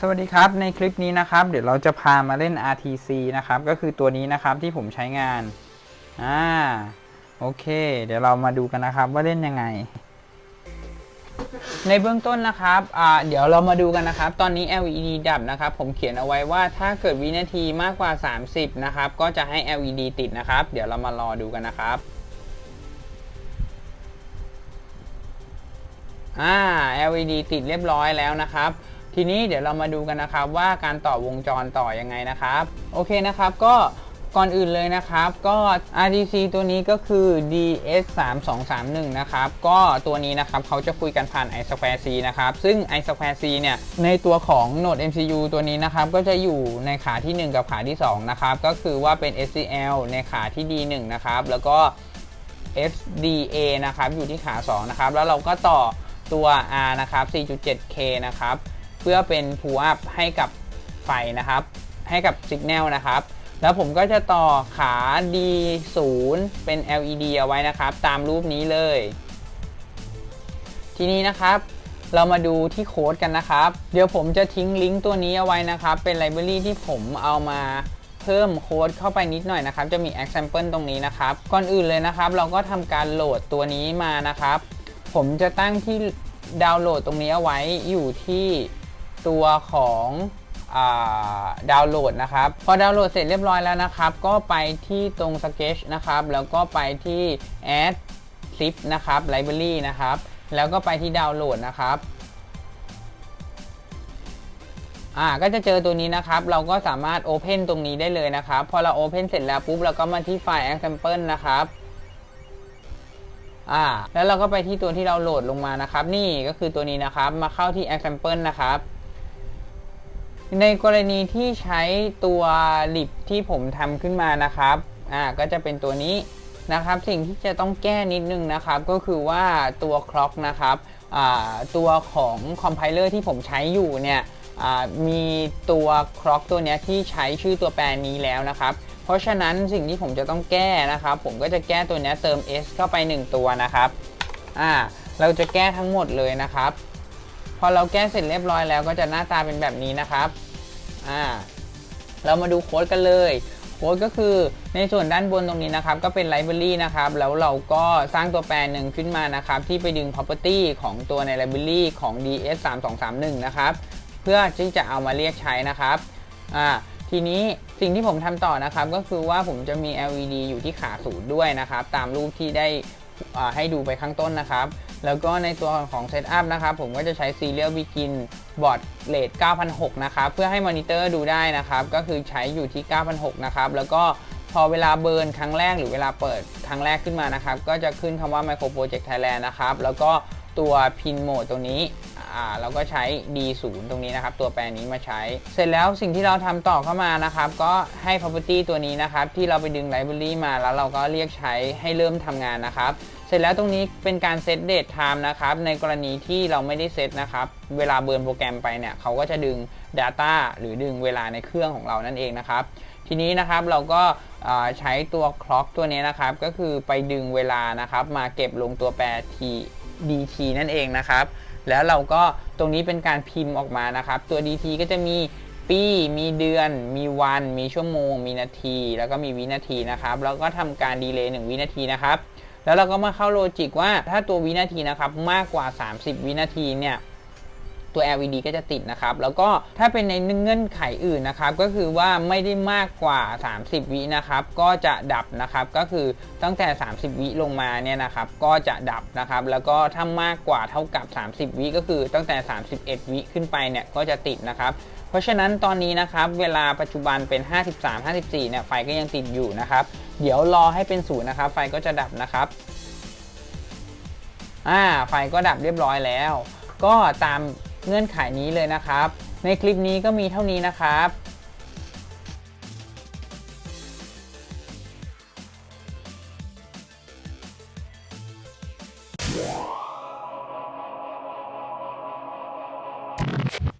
สวัสดีครับในคลิปนี้นะครับ เดี๋ยวเราจะพามาเล่น RTC นะครับ ก็คือตัวนี้นะครับที่ผมใช้งานอ่าโอเค เดี๋ยวเรามาดูกันนะครับว่าเล่นยังไง ในเบื้องต้นนะครับอ่าเดี๋ยวเรามาดูกันนะครับ ตอนนี้ LED ดับนะครับ ผมเขียนเอาไว้ว่าถ้าเกิดวินาทีมากกว่า 30 นะครับ ก็จะให้ LED ติดนะครับ เดี๋ยวเรามารอดูกันนะครับ อ่า LED ติดเรียบร้อยแล้วนะครับทีนี้เดี๋ยวเรามาดูกันนะครับว่าการต่อวงจรต่อยังไงนะครับ โอเคนะครับก็ก่อนอื่นเลยนะครับก็ RTC ตัวนี้ก็คือ DS 3 2 3 1 นะครับก็ตัวนี้นะครับเขาจะคุยกันผ่าน i Square C นะครับซึ่ง i Square C เนี่ยในตัวของ Node MCU ตัวนี้นะครับก็จะอยู่ในขาที่ 1 กับขาที่2นะครับก็คือว่าเป็น SCL ในขาที่ D1 นะครับแล้วก็ SDA นะครับอยู่ที่ขา 2 นะครับแล้วเราก็ต่อ ตัว R นะครับ 4.7K นะครับ เพื่อเป็น pull up ให้กับไฟนะครับ ให้กับ Signal นะครับ แล้วผมก็จะต่อขา D0 เป็น LED เอาไว้นะครับ ตามรูปนี้เลย ทีนี้นะครับเรามาดูที่โค้ดกันนะครับ เดี๋ยวผมจะทิ้งลิงก์ตัวนี้เอาไว้นะครับ เป็นไลบรารีที่ผมเอามาเพิ่มโค้ดเข้าไปนิดหน่อยนะครับ จะมี example ตรงนี้นะครับ ก่อนอื่นเลยนะครับ เราก็ทำการโหลดตัวนี้มานะครับ ผมจะตั้งที่ดาวน์โหลดตรงนี้เอาไว้อยู่ที่ตัวของดาวน์โหลดนะครับ พอดาวน์โหลดเสร็จเรียบร้อยแล้วนะครับ ก็ไปที่ตรง Sketch นะครับ แล้วก็ไปที่ Add Clip นะครับ Library นะครับ แล้วก็ไปที่ดาวน์โหลดนะครับอ่าก็จะเจอตัวนี้นะครับ เราก็สามารถ Open ตรงนี้ได้เลยนะครับ พอเรา Open เสร็จแล้วปุ๊บเราก็มาที่ไฟล์ example นะครับ อ่าแล้วเราก็ไปที่ตัวที่เราโหลดลงมานะครับ นี่ก็คือตัวนี้นะครับ มาเข้าที่ example นะครับ ในกรณีที่ใช้ตัวลิบที่ผมทำขึ้นมานะครับอ่าก็จะเป็นตัวนี้นะครับ สิ่งที่จะต้องแก้นิดนึงนะครับ ก็คือว่าตัวคล็อกนะครับอ่าตัวของคอมไพเลอร์ที่ผมใช้อยู่เนี่ยมีตัวคล็อกตัวนี้ที่ใช้ชื่อตัวแปรนี้แล้วนะครับ เพราะฉะนั้นสิ่งที่ผมจะต้องแก้นะครับ ผมก็จะแก้ตัวนี้เติม s เข้าไป 1 ตัวนะครับอ่าเราจะแก้ทั้งหมดเลยนะครับ พอเราแก้เสร็จเรียบร้อยแล้วก็จะหน้าตาเป็นแบบนี้นะครับอ่าเรามาดูโค้ดกันเลยโค้ดก็คือในส่วนด้านบนตรงนี้นะครับ ก็เป็นไลบรารีนะครับ แล้วเราก็สร้างตัวแปรหนึ่งขึ้นมานะครับ ที่ไปดึง property ของตัวในไลบรารีของ ds 3 2 3 1นะครับ เพื่อที่จะเอามาเรียกใช้นะครับ อ่า ทีนี้ สิ่งที่ผมทำต่อนะครับก็คือว่าผมจะมี LED อยู่ที่ขาสูตรด้วยนะครับ ตามรูปที่ได้ให้ดูไปข้างต้นนะครับ แล้วก็ในตัวของ Setup นะครับ ผมก็จะใช้ Serial Begin บอร์ดเลท9,006นะครับ เพื่อให้มอนิเตอร์ดูได้นะครับ ก็คือใช้อยู่ที่9,006นะครับ แล้วก็พอเวลาเบิร์นครั้งแรกหรือเวลาเปิดครั้งแรกขึ้นมานะครับ ก็จะขึ้นคำว่า Micro Project Thailand นะครับ แล้วก็ตัวพินโหมดตรงนี้ อ่าเราก็ใช้ D0 ตรงนี้นะครับ ตัวแปรนี้มาใช้ เสร็จแล้วสิ่งที่เราทำต่อเข้ามานะครับ ก็ให้ property ตัวนี้นะครับ ที่เราไปดึง library มาแล้วเราก็เรียกใช้ให้เริ่มทำงานนะครับ เสร็จแล้วตรงนี้เป็นการเซตเดทไทม์นะครับ ในกรณีที่เราไม่ได้เซตนะครับ เวลาเบิร์นโปรแกรมไปเนี่ยเขาก็จะดึง Data หรือดึงเวลาในเครื่องของเรานั่นเองนะครับทีนี้นะครับเราก็ใช้ตัว clock ตัวนี้นะครับ ก็คือไปดึงเวลานะครับ มาเก็บลงตัวแปร t dt นั่นเองนะครับ แล้วเราก็ตรงนี้เป็นการพิมพ์ออกมานะครับ ตัว dt ก็จะมีปี มีเดือน มีวัน มีชั่วโมง มีนาที แล้วก็มีวินาทีนะครับ แล้วก็ทำการดีเลย์1วินาทีนะครับ แล้วเราก็มาเข้าโลจิกว่าถ้าตัววินาทีนะครับมากกว่า 30 วินาทีเนี่ย ตัว LED ก็จะติดนะครับ แล้วก็ถ้าเป็นในเงื่อนไขอื่นนะครับ ก็คือว่าไม่ได้มากกว่า 30 วินะครับ ก็จะดับนะครับ ก็คือตั้งแต่ 30 วิลงมาเนี่ยนะครับ ก็จะดับนะครับ แล้วก็ถ้ามากกว่าเท่ากับ 30 วิก็คือตั้งแต่ 31 วิขึ้นไปเนี่ยก็จะติดนะครับเพราะฉะนั้นตอนนี้นะครับเวลาปัจจุบันเป็น 53 54 เนี่ยไฟก็ยังติดอยู่นะครับ เดี๋ยวรอให้เป็นศูนย์นะครับ ไฟก็จะดับนะครับอ่าไฟก็ดับเรียบร้อยแล้ว ก็ตาม เงื่อนไขนี้เลยนะครับ ในคลิปนี้ก็มีเท่านี้นะครับ